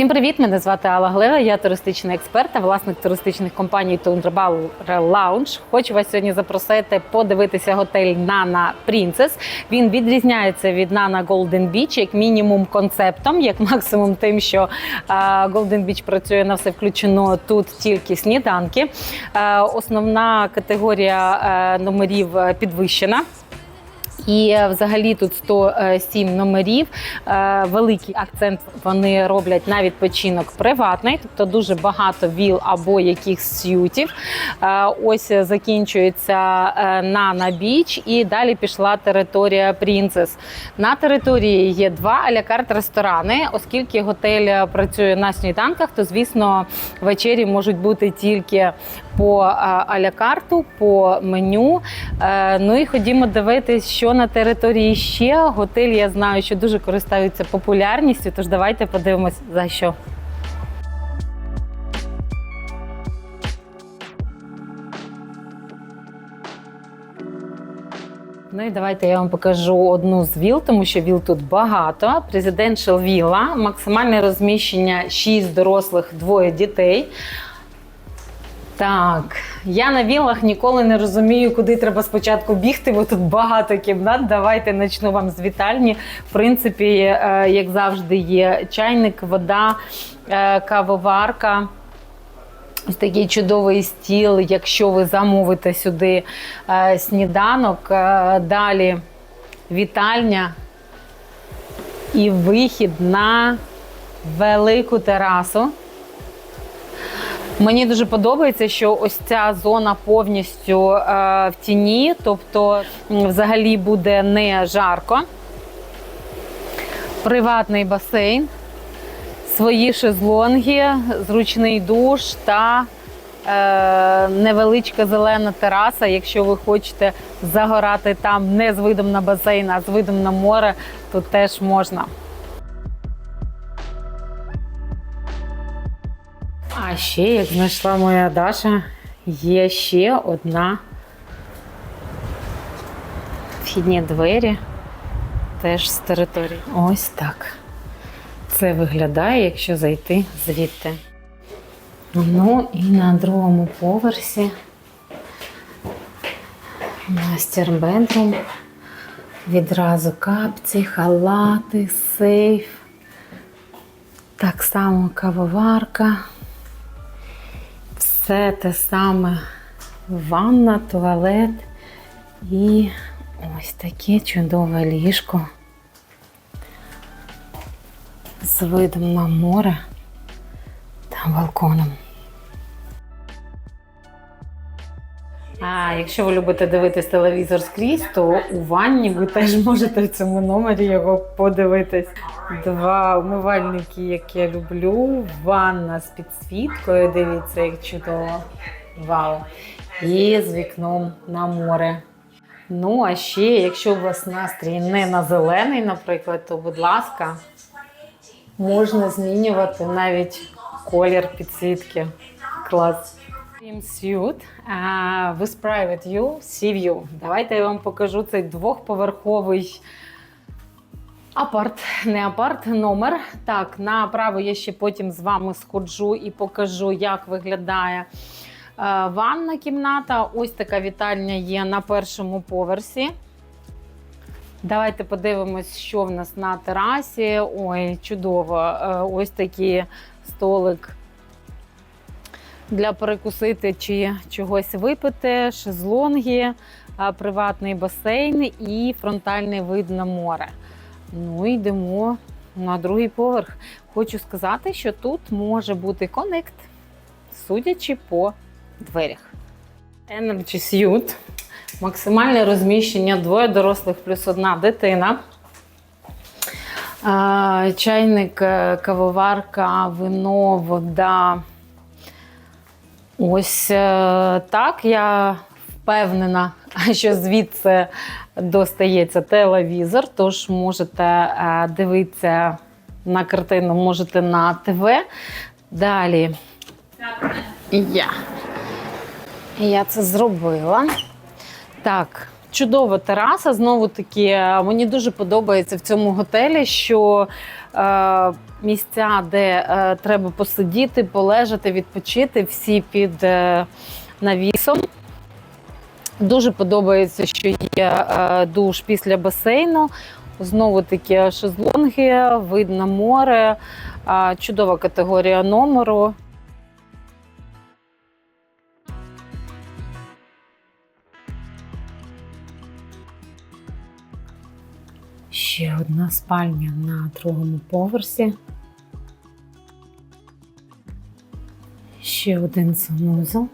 Всім привіт! Мене звати Алла Глева, я туристичний експерт та власник туристичних компаній Tundra Lounge. Хочу вас сьогодні запросити подивитися готель Nana Princess. Він відрізняється від Nana Golden Beach як мінімум концептом, як максимум тим, що Golden Beach працює на все включено тут тільки сніданки. Основна категорія е, номерів е, підвищена. І е, взагалі тут 107 номерів. Е, Великий акцент вони роблять на відпочинок приватний, тобто дуже багато віл або якихось сютів. Е, Ось закінчується е, Нана Біч, і далі пішла територія Принцес. На території є два алякарт ресторани. Оскільки готель е, працює на сніданках, то звісно вечері можуть бути тільки по алякарту, по меню. Е, Ну і ходімо дивитись, що на території ще. Готель я знаю, що дуже користуються популярністю. Тож давайте подивимось за що. Ну і давайте я вам покажу одну з віл, тому що віл тут багато. Presidential вілла, максимальне розміщення 6 дорослих, двоє дітей. Так, я на віллах ніколи не розумію, куди треба спочатку бігти, бо тут багато кімнат. Давайте почну вам з вітальні. В принципі, е, як завжди, є чайник, вода, е, кавоварка. Ось такий чудовий стіл, якщо ви замовите сюди е, сніданок. Далі вітальня і вихід на велику терасу. Мені дуже подобається, що ось ця зона повністю е, в тіні, тобто взагалі буде не жарко. Приватний басейн, свої шезлонги, зручний душ та е, невеличка зелена тераса. Якщо ви хочете загорати там не з видом на басейн, а з видом на море, то теж можна. А ще, як знайшла моя Даша, є ще одна вхідні двері теж з території. Ось так. Це виглядає, якщо зайти звідти. Ну і на другому поверсі мастер бедрум. Відразу капці, халати, сейф. Так само кавоварка. Все те саме ванна, туалет і ось таке чудове ліжко з видом на море та балконом. А якщо ви любите дивитись телевізор скрізь, то у ванні ви теж можете в цьому номері його подивитись. Два умивальники, які я люблю. Ванна з підсвіткою. Дивіться, як чудово. Вау! І з вікном на море. Ну, а ще, якщо у вас настрій не на зелений, наприклад, то, будь ласка, можна змінювати навіть колір підсвітки. Клас. Swimsuit with private view, Sea View. Давайте я вам покажу цей двохповерховий апарт, не апарт, номер. Так, направо я ще потім з вами сходжу і покажу, як виглядає е, ванна кімната. Ось така вітальня є на першому поверсі. Давайте подивимось, що в нас на терасі. Ой, чудово! Е, Ось такий столик для перекусити чи чогось випити, шезлонги, а, приватний басейн і фронтальний вид на море. Ну йдемо на другий поверх. Хочу сказати, що тут може бути конект, судячи по дверях. Energy Suite. Максимальне розміщення двоє дорослих плюс одна дитина. Чайник, е, кавоварка, вино, вода. Ось е, так я впевнена, що звідси достається телевізор, тож можете е, дивитися на картину, можете на ТВ. Далі я. Я це зробила. Так, чудова тераса. Знову таки, мені дуже подобається в цьому готелі, що е, місця, де е, треба посидіти, полежати, відпочити, всі під е, навісом. Дуже подобається, що є е, душ після басейну. Знову таки шезлонги, вид на море, чудова категорія номеру. Ще одна спальня на другому поверсі. Ще один санузел.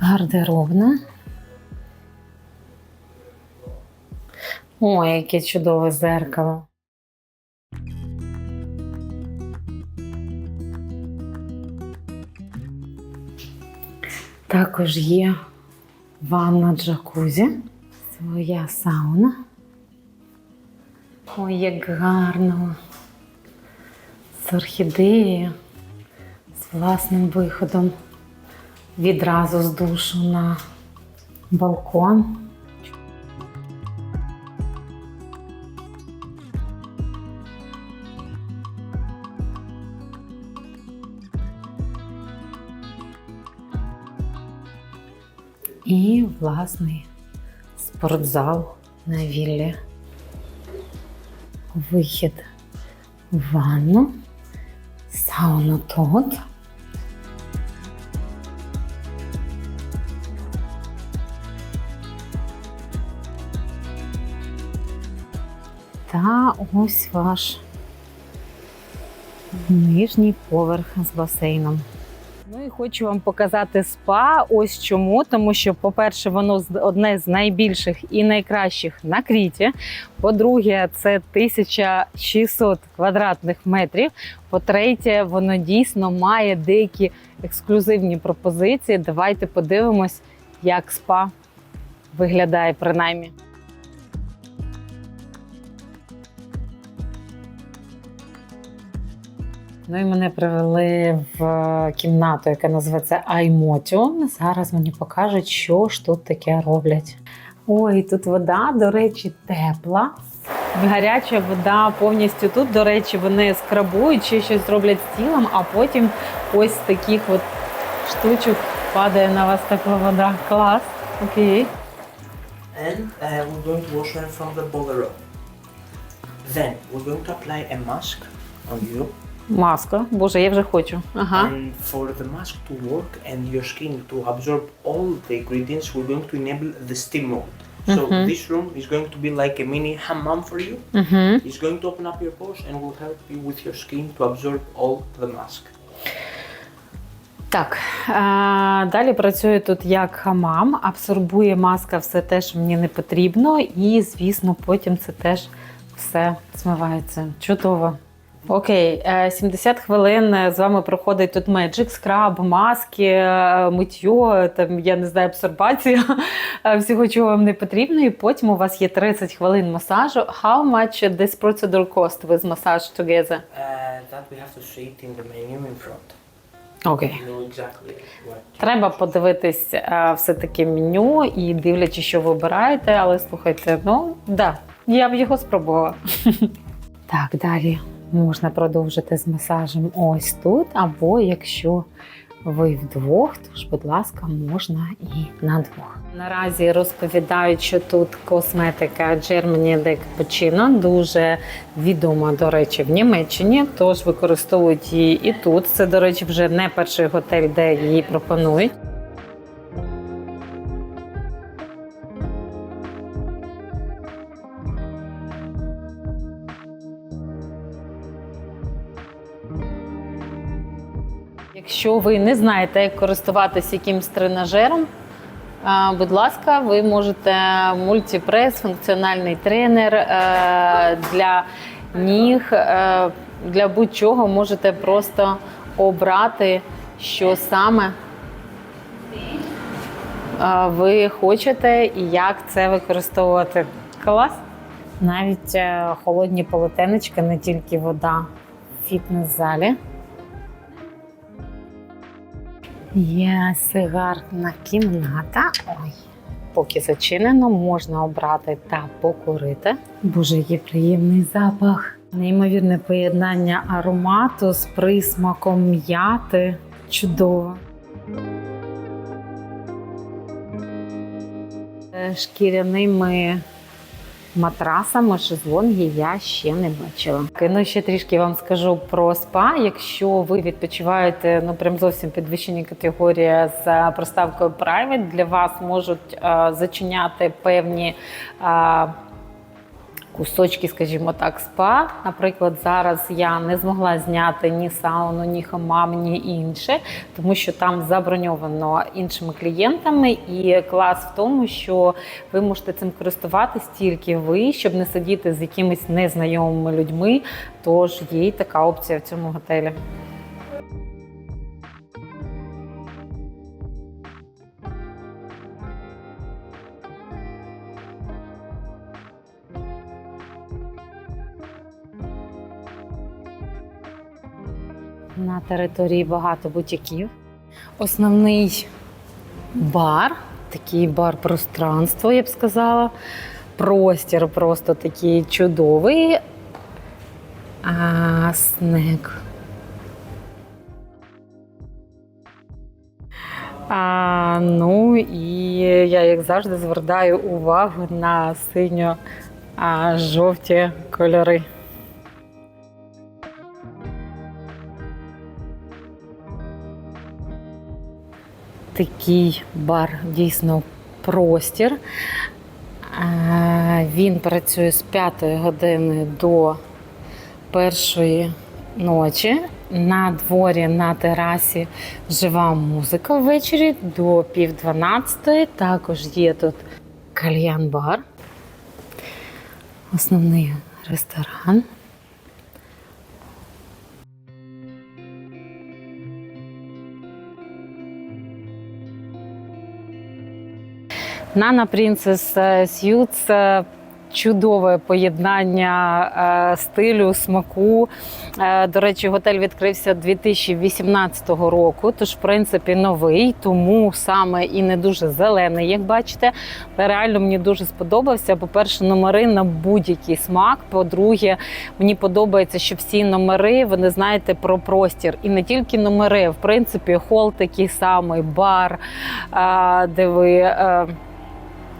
Гардеробна. Ой, яке чудове зеркало. Також є ванна джакузі, своя сауна. Ой, як гарно. З орхідеєю, з власним виходом відразу з душу на балкон. І власний спортзал на віллі. Вихід в ванну, сауна тут. Та ось ваш нижній поверх з басейном. Ну і хочу вам показати спа. Ось чому. Тому що, по-перше, воно одне з найбільших і найкращих на кріті. По-друге, це 1600 квадратних метрів. По-третє, воно дійсно має деякі ексклюзивні пропозиції. Давайте подивимось, як спа виглядає принаймні. Ну і мене привели в кімнату, яка називається Аймотіон. Зараз мені покажуть, що ж тут таке роблять. Ой, тут вода, до речі, тепла. Гаряча вода повністю тут. До речі, вони скрабують чи щось роблять з тілом, а потім ось таких от штучок падає на вас тепла вода. Клас. Окей. and uh, we're going to wash her from the bolero. Then we're going to apply a mask on you, Маска. Боже, я вже хочу. Ага. and for the mask to work and your skin to absorb all the ingredients, we're going to enable the steam mode. So Mhm. this room is going to be like a mini hammam for you. Угу. It's going to open up your pores and will help you with your skin to absorb all the mask. Так, е, далі працює тут як хамам, абсорбує маска все те, що мені не потрібно, і, звісно, потім це теж все змивається. Чудово. Окей, е, 70 хвилин е, з вами проходить тут меджик, скраб, маски, е, миттю, там я не знаю, абсорбація е, всього, чого вам не потрібно. І потім у вас є 30 хвилин масажу. How much this procedure cost with massage together? Uh, that we have to see it in the menu in front. Окей. Треба подивитись е, все-таки меню і дивлячись, що ви обираєте, але слухайте, ну да, я б його спробувала. Так, далі можна продовжити з масажем ось тут, або якщо ви вдвох, то ж, будь ласка, можна і на двох. Наразі розповідають, що тут косметика Germany de Cappuccino дуже відома, до речі, в Німеччині, тож використовують її і тут. Це, до речі, вже не перший готель, де її пропонують. Якщо ви не знаєте, як користуватися якимсь тренажером, будь ласка, ви можете мультипрес, функціональний тренер е, для ніг, е, для будь-чого можете просто обрати, що саме е, ви хочете і як це використовувати. Клас! Навіть холодні полотенечка, не тільки вода в фітнес-залі. Є сигарна кімната. Ой, поки зачинено, можна обрати та покурити. Боже, який приємний запах. Неймовірне поєднання аромату з присмаком м'яти. Чудово. Е, Шкіряними матрасами шезлонги я ще не бачила. Ну ще трішки вам скажу про спа. Якщо ви відпочиваєте ну прям зовсім підвищені категорії з проставкою Private, для вас можуть е, зачиняти певні. е, Кусочки, скажімо так, спа. Наприклад, зараз я не змогла зняти ні сауну, ні хамам, ні інше, тому що там заброньовано іншими клієнтами. І клас в тому, що ви можете цим користуватись тільки ви, щоб не сидіти з якимись незнайомими людьми. Тож є й така опція в цьому готелі. На території багато бутіків. Основний бар, такий бар пространство, я б сказала. Простір просто такий чудовий. А, снек. А, ну і я, як завжди, звертаю увагу на синьо-жовті кольори. Такий бар дійсно простір. Він працює з 5 години до першої ночі. На дворі на терасі жива музика ввечері до пів дванадцятої. Також є тут кальян-бар, основний ресторан. Princess Suits е, чудове поєднання е, стилю, смаку. Е, До речі, готель відкрився 2018 року, тож, в принципі, новий, тому саме і не дуже зелений, як бачите. Реально мені дуже сподобався. По-перше, номери на будь-який смак. По-друге, мені подобається, що всі номери, вони знаєте, про простір. І не тільки номери, в принципі, хол такий самий, бар, де ви.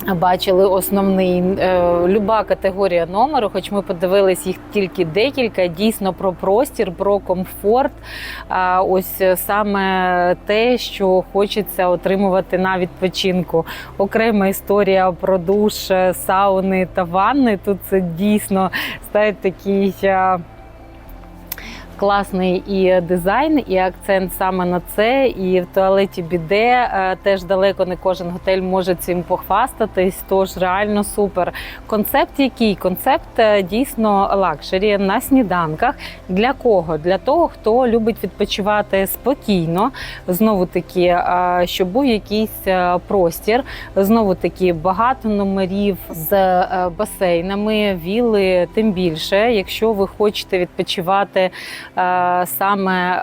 Е, Бачили основний е, люба категорія номеру, хоч ми подивились їх тільки декілька. Дійсно про простір, про комфорт. А ось саме те, що хочеться отримувати на відпочинку. Окрема історія про душ, е, сауни та ванни. Тут це дійсно стає такий. Класний і дизайн, і акцент саме на це. І в туалеті біде е, теж далеко не кожен готель може цим похвастатись. Тож реально супер. Концепт який? Концепт е, дійсно лакшері на сніданках. Для кого? Для того, хто любить відпочивати спокійно. Знову таки, е, щоб був якийсь простір. Знову таки багато номерів з басейнами, віли, тим більше, якщо ви хочете відпочивати саме.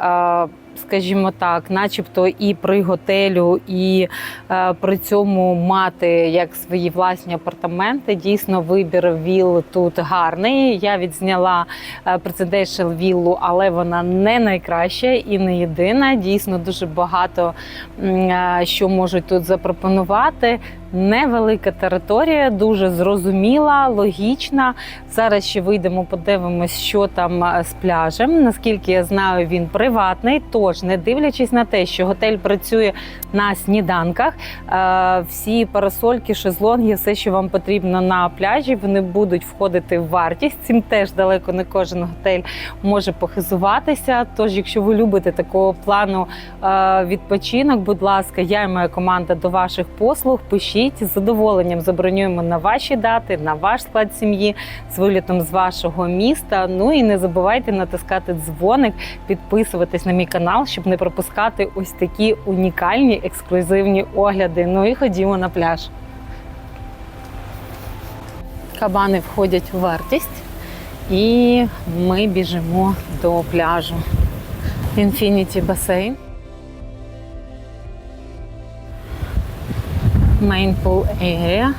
е, Скажімо так, начебто і при готелю, і е, при цьому мати як свої власні апартаменти. Дійсно, вибір віл тут гарний. Я відзняла е, Presidential віллу, але вона не найкраща і не єдина. Дійсно, дуже багато е, що можуть тут запропонувати. Невелика територія, дуже зрозуміла, логічна. Зараз ще вийдемо, подивимось, що там е, з пляжем. Наскільки я знаю, він приватний. Тож, не дивлячись на те, що готель працює на сніданках, е, всі парасольки, шезлонги, все, що вам потрібно на пляжі, вони будуть входити в вартість. Цим теж далеко не кожен готель може похизуватися. Тож, якщо ви любите такого плану е, відпочинок, будь ласка, я і моя команда до ваших послуг. Пишіть з задоволенням забронюємо на ваші дати, на ваш склад сім'ї з вилітом з вашого міста. Ну і не забувайте натискати дзвоник, підписуватись на мій канал, щоб не пропускати ось такі унікальні ексклюзивні огляди. Ну і ходімо на пляж. Кабани входять у вартість, і ми біжимо до пляжу. Infinity басейн. mindful area